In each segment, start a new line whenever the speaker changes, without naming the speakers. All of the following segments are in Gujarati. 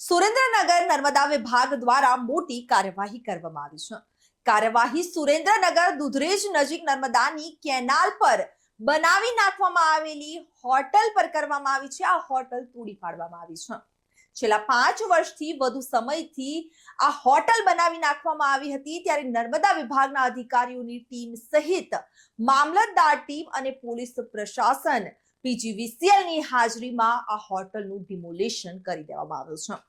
સુરેન્દ્રનગર નર્મદા વિભાગ દ્વારા મોટી કાર્યવાહી કરવામાં આવી છે. કાર્યવાહી સુરેન્દ્રનગર દુધરેજ નજીક નર્મદાની કેનાલ પર બનાવી નાખવામાં આવેલી હોટલ પર કરવામાં આવી છે. આ હોટલ તોડી પાડવામાં આવી છે. છેલ્લા પાંચ વર્ષથી વધુ સમયથી આ હોટલ બનાવી નાખવામાં આવી હતી. ત્યારે નર્મદા વિભાગના અધિકારીઓની ટીમ સહિત મામલતદાર ટીમ અને પોલીસ પ્રશાસન પીજીવીસીએલની હાજરીમાં આ હોટલનું ડિમોલેશન કરી દેવામાં આવ્યું છે.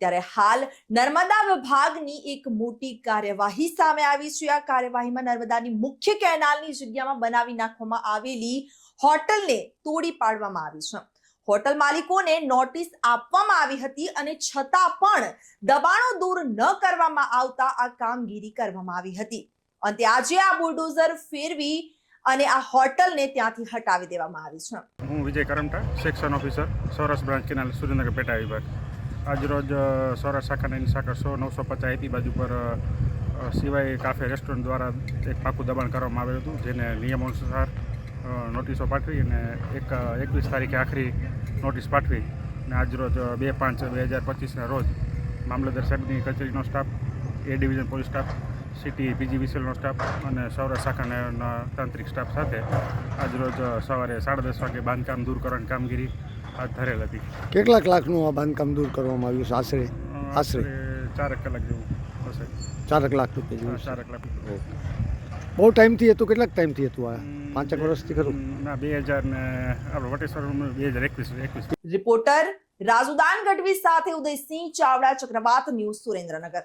ત્યારે હાલ નર્મદા વિભાગની એક મોટી કાર્યવાહી સામે આવી છે. આ કાર્યવાહીમાં નર્મદાની મુખ્ય કેનાલની જગ્યામાં બનાવી નાખવામાં આવેલી હોટલને તોડી પાડવામાં આવી છે. હોટલ માલિકોને નોટિસ આપવામાં આવી હતી અને છતાં પણ દબાણો દૂર ન કરવામાં આવતા આ કામગીરી કરવામાં આવી હતી. અંતે આજે આ બુલડોઝર ફેરવી અને આ હોટલને ત્યાંથી હટાવી દેવામાં આવી છે.
હું Vijay Karamta, section officer, Saurashtra branch canal Surendranagar પેટા વિભાગ. આજરોજ સૌરાષ્ટ્ર શાખાના શાખા સો, નવસો પચાસ એપી બાજુ પર સિવાય કાફે રેસ્ટોરન્ટ દ્વારા એક પાકું દબાણ કરવામાં આવેલું હતું, જેને નિયમો અનુસાર નોટિસો પાઠવી અને એક એકવીસ તારીખે આખરી નોટિસ પાઠવી અને આજરોજ બે પાંચ બે હજાર પચીસના રોજ મામલતદાર સાહેબની કચેરીનો staff, A division police staff, city PG વિસેલનો staff અને સૌરાષ્ટ્ર શાખાના તાંત્રિક સ્ટાફ સાથે આજરોજ સવારે સાડા દસ વાગે બાંધકામ દૂર કરવાની કામગીરી હાથ ધરેલ હતી.
કેટલાક લાખનું આ બાંધકામ દૂર કરવામાં આવ્યું છે? આશરે? આશરે?
ચાર કલાક જેવું હશે.
ચારક લાખ રૂપિયા જેવું
ચાર કલાક
બહુ ટાઈમથી હતું? કેટલાક ટાઈમથી હતું આ? પાંચેક વર્ષથી ખરું?
ના બે હજાર ને આપણે વટેશ્વર બે હજાર એકવીસ એકવીસ.
રિપોર્ટર રાજુદાન ગઢવી સાથે ઉદયસિંહ ચાવડા ચક્રવાત ન્યૂઝ સુરેન્દ્રનગર.